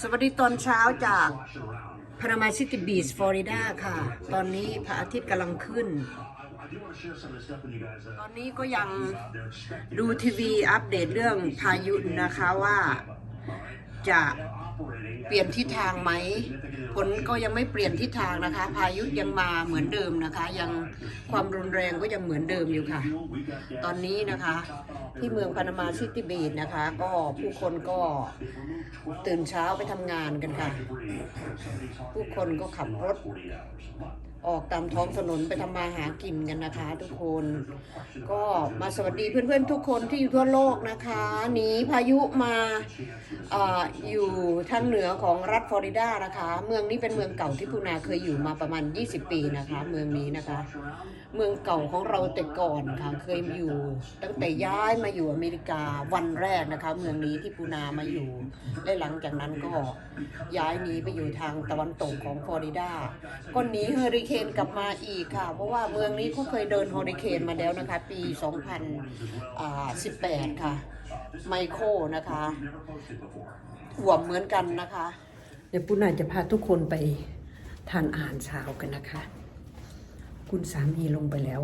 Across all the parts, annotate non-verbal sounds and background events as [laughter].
สวัสดีตอนเช้าจากพานามาซิตี้บีชฟลอริดาค่ะ ตอนนี้พระอาทิตย์กำลังขึ้น ตอนนี้ก็ยังดูทีวีอัปเดตเรื่องพายุนะคะว่าจะเปลี่ยนทิศทางไหม ผลก็ยังไม่เปลี่ยนทิศทางนะคะ พายุยังมาเหมือนเดิมนะคะ ยังความรุนแรงก็ยังเหมือนเดิมอยู่ค่ะ ตอนนี้นะคะ ที่เมืองพานามาซิตี้บีชนะคะ ก็ผู้คนก็ตื่นเช้าไปทำงานกันค่ะ ผู้คนก็ขับรถ ออกตามท้องถนนไปทำมาหากินกันนะคะ ทุกคน ก็มาสวัสดีเพื่อนๆทุกคนที่อยู่ทั่วโลกนะคะหนีพายุมาอออยู่ทางเหนือของรัฐฟลอริดานะคะ เมืองนี้เป็นเมืองเก่าที่ปูนาเคยอยู่มาประมาณ 20 ปีนะคะ เมืองนี้นะคะ เมืองเก่าของเราแต่ก่อนค่ะเคยอยู่ตั้งแต่ย้ายมาอยู่อเมริกาวันแรกนะคะ เมืองนี้ที่ปูนามาอยู่และหลังจากนั้นก็ย้ายหนีไปอยู่ทางตะวันตกของฟลอริดาก็หนีเฮอริเคนกลับมาอีกค่ะ เพราะว่าเมืองนี้เขาเคยเดินเฮอริเคนมาแล้วนะคะ ปี 2018 ค่ะ ไมโครนะคะห่วมเหมือนกันนะคะ เดี๋ยวปุณาจะพาทุกคนไปทานอาหารเช้ากันนะคะ คุณสามีลงไปแล้ว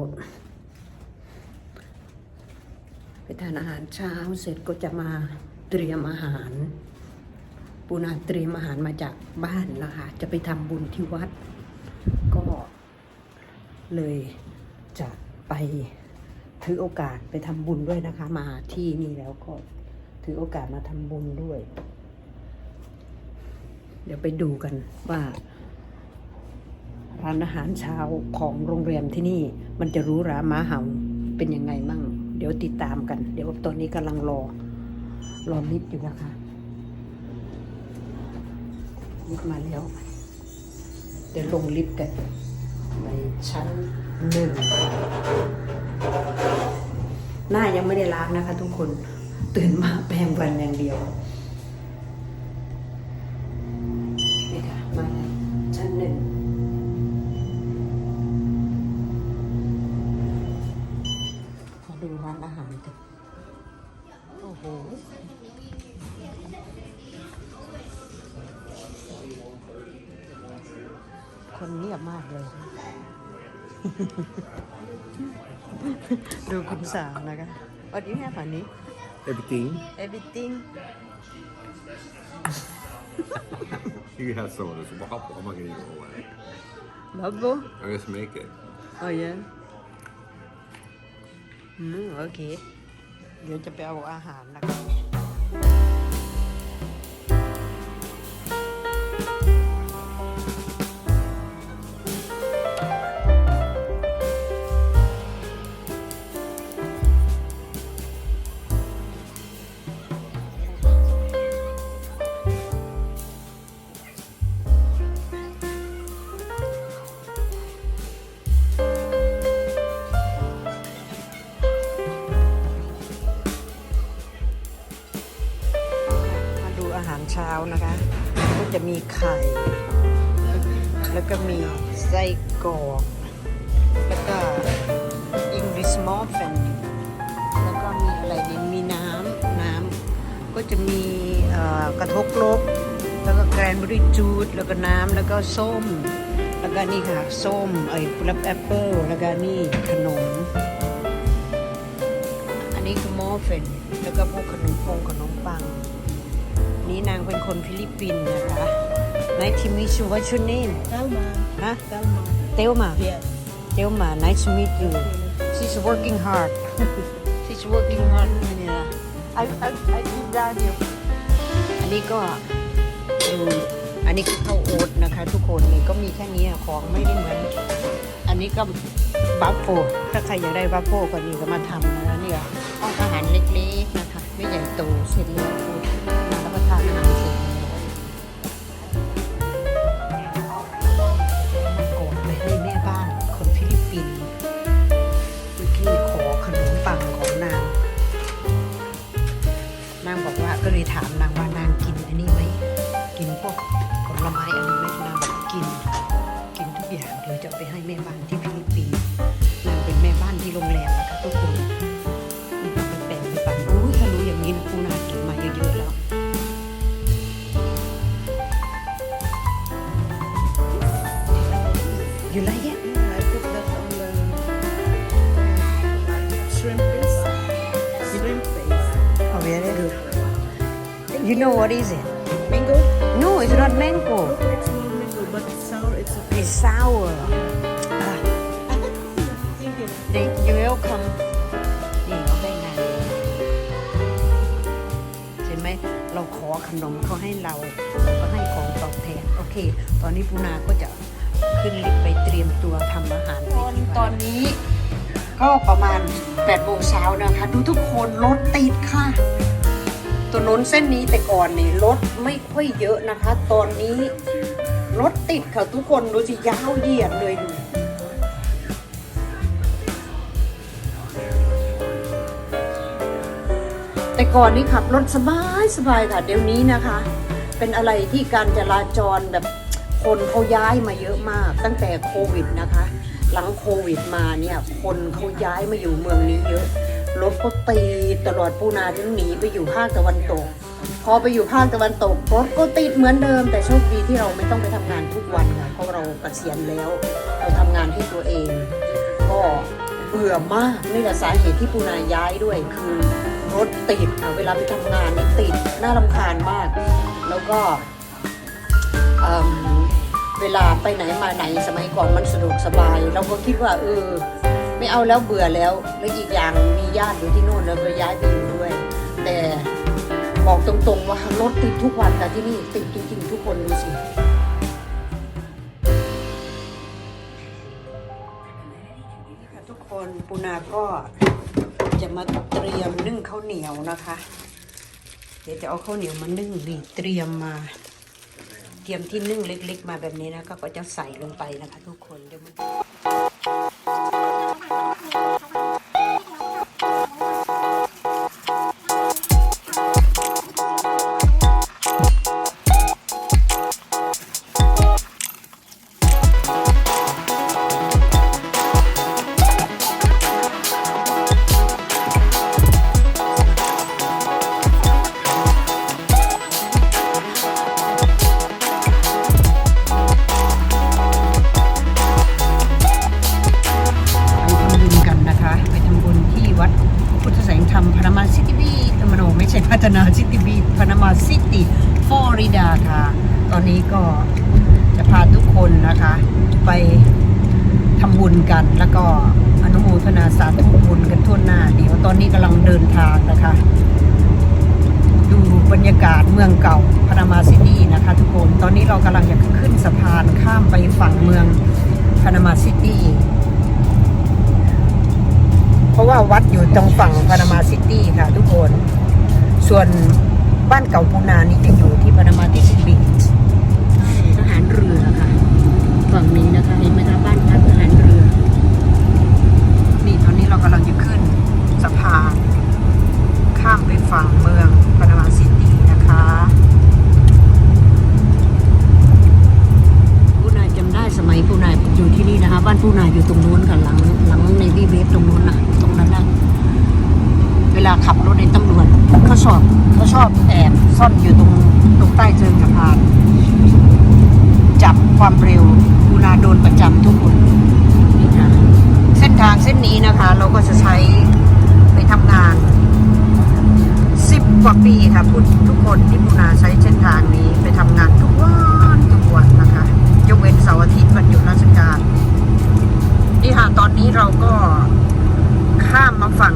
ไปทานอาหารเช้าเสร็จก็จะมาเตรียมอาหารปูนาเตรียมอาหารมาจากบ้านนะคะ จะไปทำบุญที่วัด ก็ เลยจะไปถือโอกาสไปทำบุญด้วยนะคะ มาที่นี่แล้วก็ถือโอกาสมาทำบุญด้วย เดี๋ยวไปดูกันว่าร้านอาหารเช้าของโรงแรมที่นี่ มันจะรู้ราม้าเห่าเป็นยังไงมั่ง เดี๋ยวติดตามกัน เดี๋ยวตอนนี้กำลังรอ รอลิฟต์อยู่นะคะลิฟต์มาแล้ว เดี๋ยวลงลิฟต์กัน ในชั้นหนึ่งหน้ายังไม่ได้ล้างนะคะ ทุกคนตื่นมาแปรงวันอย่างเดียวนี่ค่ะมาชั้นหนึ่ง [laughs] ดูคุณสาวนะคะ What do you have honey Everything. everything You [laughs] can have some of this waffle. I'm not gonna eat it all away. bubble I just make it. oh yeah อืมโอเค เดี๋ยวจะไปเอาอาหารนะคะ ม เช้านะคะ ก็จะมีไข่ แล้วก็มีไส้กรอกแล้วก็ English muffin แล้วก็มีอะไรดีมีน้ำน้ำก็จะมีกระทกลบ แล้วก็แกรนบรีจูดแล้วก็น้ำแล้วก็ส้ม แล้วก็นี่ค่ะ ส้มไอ้รับแอปเปิลแล้วก็นี่ขนม อันนี้คือมอฟฟินแล้วก็พวกขนมปงขนมปัง นี่นางเป็นคนฟิลิปปินส์นะคะ Nice to meet you What's your name Thelma. ฮะ Thelma. เตลมา Yes. เตลมา Nice to meet you She's working hard She's working hard เนี่ย I I I keep down you อันนี้ก็ดูอันนี้คือข้าวโอ๊ตนะคะ ทุกคนนี่ก็มีแค่นี้อะของไม่ได้เหมือน อันนี้ก็บัฟโฟถ้าใครอยากได้บัฟโฟก็นี่ก็มาทำนะเนี่ยห้องอาหารเล็กๆนะคะ ไม่ใหญ่โตเสร็จแล้ว You know what is it? Mango? No, it's not mango. It's not mango, but it's sour. It's okay. It's sour. Ah, Thank you. they, you welcome. นี่เขาให้นางเห็นไหมเราขอขนมเขาให้เราเราก็ให้ของตอบแทน โอเค ตอนนี้ปูนาก็จะขึ้นลิฟต์ไปเตรียมตัวทำอาหารตอนตอนนี้ก็ประมาณ8โมงเช้านะคะ ดูทุกคนรถติดค่ะตัว น้นเส้นนี้แต่ก่อนนี่รถไม่ค่อยเยอะนะคะ ตอนนี้รถติดค่ะทุกคนดูสิยาวเหยียดเลยดูแต่ก่อนนี่ขับรถสบายสบายค่ะ เดี๋ยวนี้นะคะ เป็นอะไรที่การจราจรแบบคนเขาย้ายมาเยอะมาก ตั้งแต่โควิดนะคะ หลังโควิดมาเนี่ย คนเขาย้ายมาอยู่เมืองนี้เยอะ รถก็ตีตลอดปูนาถึงหนีไปอยู่ภาคตะวันตก พอไปอยู่ภาคตะวันตกรถก็ติดเหมือนเดิม แต่โชคดีที่เราไม่ต้องไปทำงานทุกวันค่ะเพราะเราเกษียณแล้ว เราทำงานให้ตัวเอง ก็เบื่อมากนี่แหละสาเหตุที่ปูนาย้ายด้วยคือรถติดค่ะเวลาไปทำงานนี่ติดน่ารำคาญมาก แล้วก็เวลาไปไหนมาไหนสมัยก่อนมันสะดวกสบาย เราก็คิดว่าเออ ไม่เอาแล้วเบื่อแล้ว แล้วอีกอย่างมีญาติอยู่ที่โน่นเราก็ย้ายไปอยู่ด้วย แต่บอกตรงๆว่ารถติดทุกวันค่ะที่นี่ติดจริงๆทุกคนดูสิทุกคนปูนาก็จะมาเตรียมนึ่งข้าวเหนียวนะคะ เดี๋ยวจะเอาข้าวเหนียวมานึ่งนี่เตรียมมาเตรียมที่นึ่งเล็กๆ มาแบบนี้นะคะก็จะใส่ลงไปนะคะ ทุกคนเดี๋ยวมัน กาศเมืองเก่าพนามาซิตี้นะคะทุกคน ตอนนี้เรากำลังจะขึ้นสะพานข้ามไปฝั่งเมืองพนามาซิตี้ เพราะว่าวัดอยู่ตรงฝั่งพานามาซิตี้ค่ะทุกคน ส่วนบ้านเก่าปูนานี่จะอยู่ที่พานามาซิตี้บีชทหารเรือค่ะฝั่งนี้นะคะเห็นไหมคะบ้านพักทหารเรือ นี่ตอนนี้เรากำลังจะขึ้นสะพานข้ามไปฝั่งเมืองพานามาซิ ผู้นายอยู่ตรงนู้นค่ะหลังหลังในวีเวฟตรงนู้นนะตรงนั้นนะเวลาขับรถในตำรวจเขาชอบเขาชอบแอบซ่อนอยู่ตรงตรงใต้เชิงสะพาน จับความเร็วปูนาโดนประจำทุกคนเส้นทางเส้นนี้นะคะ เราก็จะใช้ไปทำงานสิบกว่าปีค่ะพูดทุกคนที่ปูนาใช้เส้นทางนี้ไปทำงานทุกวันทุกวันนะคะ ยกเว้นเสาร์อาทิตย์วันหยุดราชการ นี่ค่ะตอนนี้เราก็ข้ามมาฝั่ง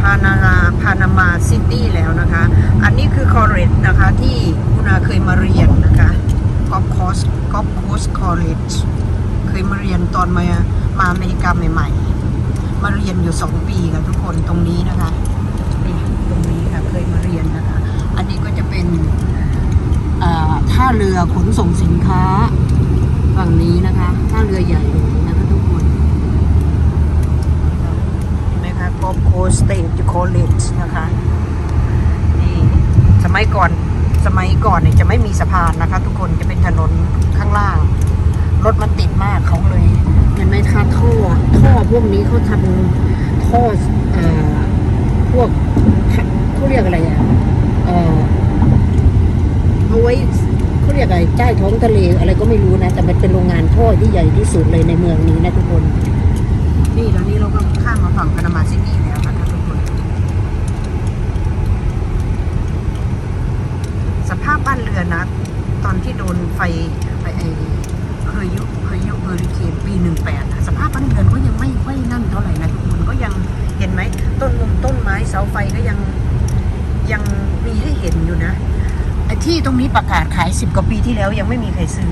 พานาราพานามาซิตี้แล้วนะคะ อันนี้คือคอร์เรจนะคะที่คุณอาเคยมาเรียนนะคะกอฟคอสกอฟคอสคอร์เรจเคยมาเรียนตอนมามาอเมริกาใหม่ ๆ มาเรียนอยู่สองปีค่ะทุกคนตรงนี้นะคะนี่ตรงนี้ค่ะเคยมาเรียนนะคะ อันนี้ก็จะเป็นท่าเรือขนส่งสินค้า ฝั่งนี้นะคะท่าเรือใหญ่เลยนะคะทุกคนเห็นไหมคะกอล์ฟโคสเตจคอลเลจนะคะ นี่ สมัยก่อน สมัยก่อนเนี่ยจะไม่มีสะพานนะคะ ทุกคน จะเป็นถนนข้างล่าง รถมันติดมากเขาเลย เห็นไหมคะท่อ ท่อพวกนี้เขาทำท่อเอ่อพวกเขาเรียกอะไรอะ เอ่อเอาไว้ เขาเรียกอะไรใต้ท้องทะเลอะไรก็ไม่รู้นะ แต่มันเป็นโรงงานท่อที่ใหญ่ที่สุดเลยในเมืองนี้นะทุกคน นี่ตอนนี้เราก็ข้ามมาฝั่งพานามาซิตี้แล้วนะคะทุกคน สภาพบ้านเรือนนะ ตอนที่โดนไฟไฟไอเคยยุเคยยุเฮอริเคนปีหนึ่งแปดสภาพบ้านเรือนก็ยังไม่ค่อยนั่นเท่าไหร่นะทุกคนก็ยังเห็นไหมต้นมต้นไม้เสาไฟก็ยังยังมีให้เห็นอยู่นะ ที่ตรงนี้ประกาศขายสิบกว่าปีที่แล้วยังไม่มีใครซื้อ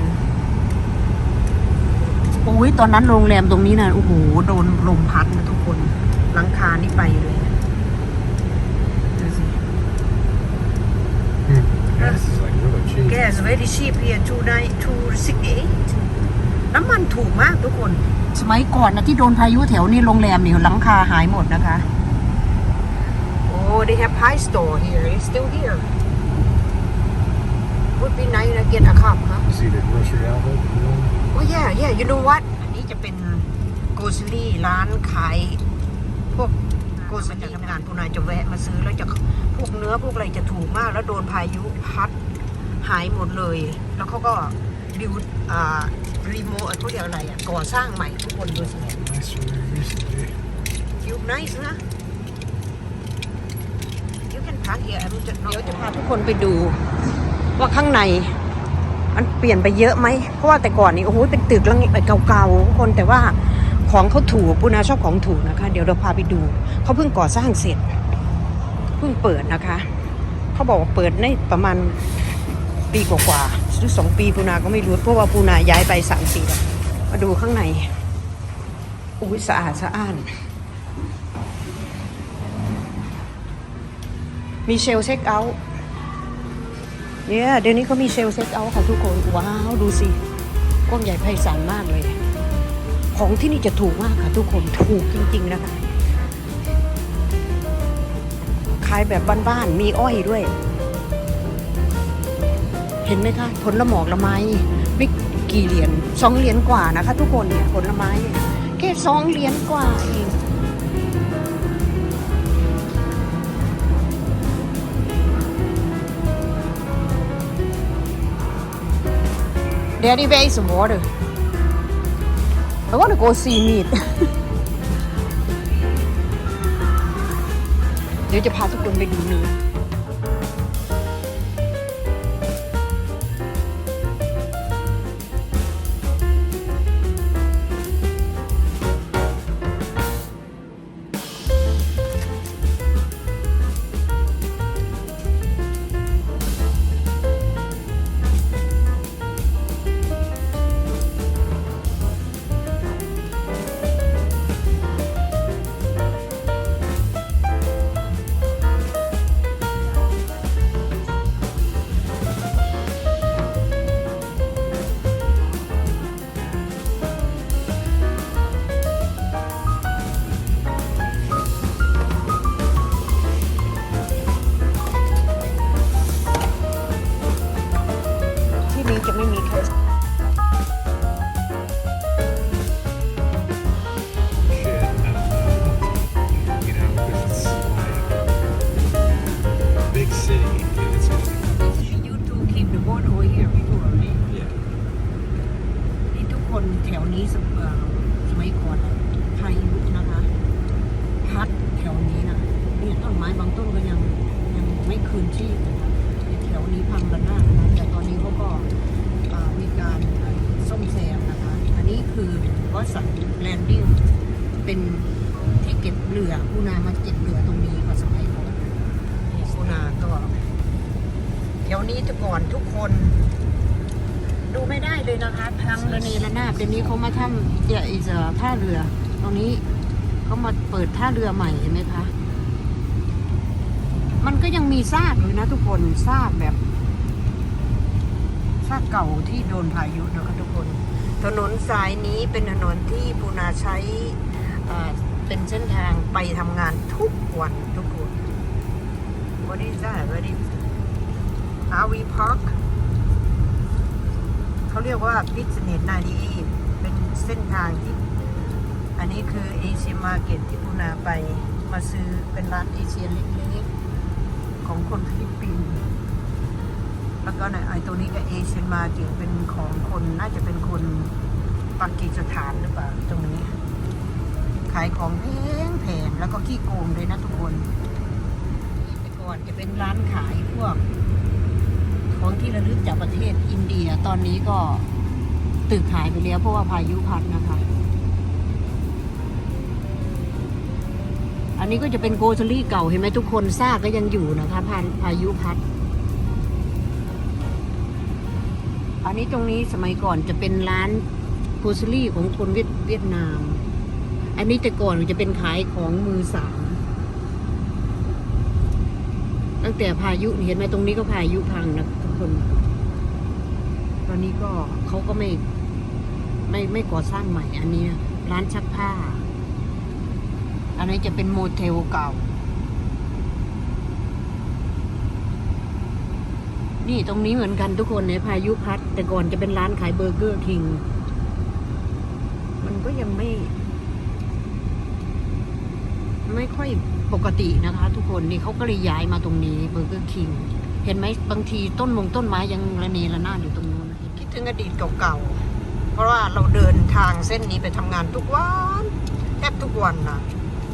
โอ้ยตอนนั้นโรงแรมตรงนี้นะโอ้โหโดนลมพัดนะทุกคนหลังคานี่ไปเลยนะดูสิ Gas is like really cheap. Gas very cheap here two nine two six eight น้ำมันถูกมากทุกคน สมัยก่อนนะที่โดนพายุแถวนี้โรงแรมนี่หลังคาหายหมดนะคะโอ้ they have pie store here it's still here would be nice to get a cup huh You see the grocery outlet? You know? โอ้ย yeah yeah you know what อันนี้จะเป็นโกซ e รี่ร้านขาย พวกโกซ e รี่ทำงานผู้นายจะแวะมาซื้อแล้วจะพวกเนื้อพวกอะไรจะถูกมาก แล้วโดนพายุพัดหายหมดเลย แล้วเขาก็ดิวอ่ารีโมทเขาเรียกอะไรอะ ก่อสร้างใหม่ทุกคนดูสิ Nicer than it used to be. ยูไนส์นะ you can park here เดี๋ยวจะพาทุกคนไปดู ว่าข้างในมันเปลี่ยนไปเยอะไหม เพราะว่าแต่ก่อนนี่โอ้โหเป็นตึกลังเก่าๆทุกคนแต่ว่าของเขาถูกปุนาชอบของถูกนะคะ เดี๋ยวเราพาไปดู เขาเพิ่งก่อสร้างเสร็จ เพิ่งเปิดนะคะ เขาบอกว่าเปิดในประมาณปีกว่าๆหรือสองปีปูนาก็ไม่รู้ เพราะว่าปูนาย้ายไปสามปีแล้วมาดูข้างในอุ้ยสะอาดสะอ้าน มีเชลเช็คเอาท์ เนี่ยเดี๋ยวนี้เขามีเชลเช็คเอาค่ะทุกคน ว้าว ดูสิกว้างใหญ่ไพศาลมากเลย ของที่นี่จะถูกมากค่ะทุกคนถูกจริง ๆ นะคะ ขายแบบบ้านๆมีอ้อยด้วย เห็นไหมคะ ผลละหมอกละไม้ไม่กี่เหรียญสองเหรียญกว่านะคะ ทุกคนเนี่ยผลละไม้แค่สองเหรียญกว่าเอง Daddy buy some water. I want to go see meat. [laughs] เดี๋ยวจะพาทุกคนไปดูเ เป็นที่เก็บเรือปูนามาเก็บเรือตรงนี้ค่ะสมัยก่อนปูนาก็แถวนี้แต่ก่อนทุกคน ดูไม่ได้เลยนะคะพังระเนระนาบเดี๋ยวนี้เขามาทำเดี๋ยวอีกท่าเรือ ตรงนี้เขามาเปิดท่าเรือใหม่เห็นไหมคะมันก็ยังมีซากอยู่นะทุกคนซากแบบซากเก่าที่โดนพายุนะคะทุกคน ถนนสายนี้เป็นถนนที่ปูนาใช้ เป็นเส้นทางไปทำงานทุกวันทุกคน What is that What is RV Park เขาเรียกว่า Business 98เป็นเส้นทางที่ อันนี้คือเอเชียมาร์เก็ตที่ปูนาไปมาซื้อเป็นร้านเอเชียเล็กๆของคนฟิลิปปินส์แล้วก็นไอตัวนี้ก็เอเชียมาจิเป็นของคนน่าจะเป็นคนปากีสถานหรือเปล่าตรงนี้ ขายของแพงแพงแล้วก็ขี้โกงเลยนะทุกคนแต่ก่อนจะเป็นร้านขายพวก ของที่ระลึกจากประเทศอินเดียตอนนี้ก็ตึกหายไปแล้วเพราะว่าพายุพัดนะคะ อันนี้ก็จะเป็นโกซลี่เก่าเห็นไหมทุกคนซากก็ยังอยู่นะคะพาพายุพัด อันนี้ตรงนี้สมัยก่อนจะเป็นร้านโกซลี่ของคนเวียดเวียดนาม อันนี้แต่ก่อนจะเป็นขายของมือสาม ตั้งแต่พายุเห็นไหมตรงนี้ก็พายุพังนะทุกคน ตอนนี้ก็เขาก็ไม่ ไม่ไม่ก่อสร้างใหม่ อันนี้ร้านชักผ้า อันนี้จะเป็นโมเทลเก่า นี่ตรงนี้เหมือนกันทุกคนในพายุพัด แต่ก่อนจะเป็นร้านขายเบอร์เกอร์คิง มันก็ยังไม่ ไม่ค่อยปกตินะคะ ทุกคนนี่เขาก็เลยย้ายมาตรงนี้เบอร์เกอร์คิงเห็นไหมบางทีต้นมงต้นไม้ยังระเนระนาดอยู่ตรงนู้นนะคิดถึงอดีตเก่าๆ เพราะว่าเราเดินทางเส้นนี้ไปทำงานทุกวันแทบทุกวันนะ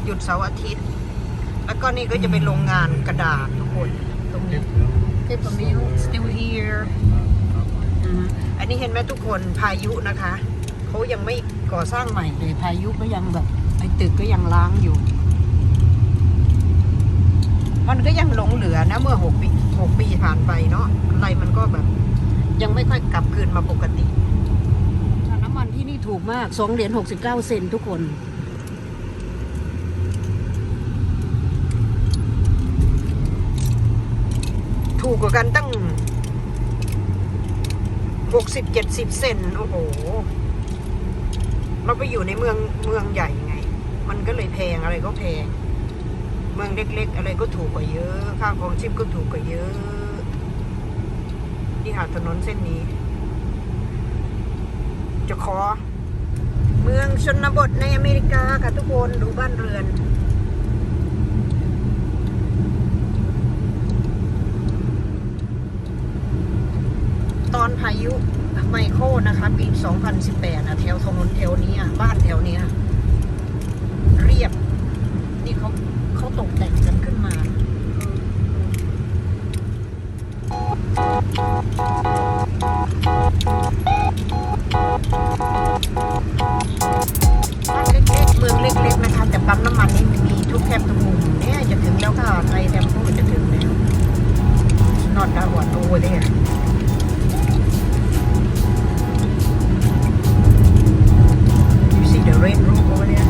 หยุดเสาร์อาทิตย์ แล้วก็นี่ก็จะเป็นโรงงานกระดาษทุกคนตรงนี้ paper mill still here อืมอันนี้เห็นไหมทุกคนพายุนะคะ เขายังไม่ก่อสร้างใหม่เลยพายุก็ยังแบบไอ้ตึกก็ยังล้างอยู่ มันก็ยังหลงเหลือนะ เมื่อหกปีหกปีผ่านไปเนาะอะไรมันก็แบบ ยังไม่ค่อยกลับคืนมาปกติน้ำมันที่นี่ถูกมากสองเหรียญหกสิบเก้าเซนทุกคนถูกกว่ากันตั้งหกสิบเจ็ดสิบเซนโอ้โห เราไปอยู่ในเมืองเมืองใหญ่ไง มันก็เลยแพงอะไรก็แพง เมืองเล็ก ๆ อะไรก็ถูกกว่าเยอะ ค่าของชีพก็ถูกกว่าเยอะ ที่หาดถนนเส้นนี้ จะขอ เมืองชนบทในอเมริกาค่ะทุกคนดูบ้านเรือนตอนพายุไมโครนะคะปี 2018อะแถวถนนแถวนี้บ้านแถวนี้เรียบ บ้านเล็กๆเมืองเล็กๆนะคะ แต่ปั๊มน้ำมันนี่มีทุกแคบทุกมุนี่จะถึงแล้วค่ะไทแทมโพจะถึงแล้วนอนดาวน์โตเนี่ยดูสิเดี๋เร่รูปเขาเนี่ย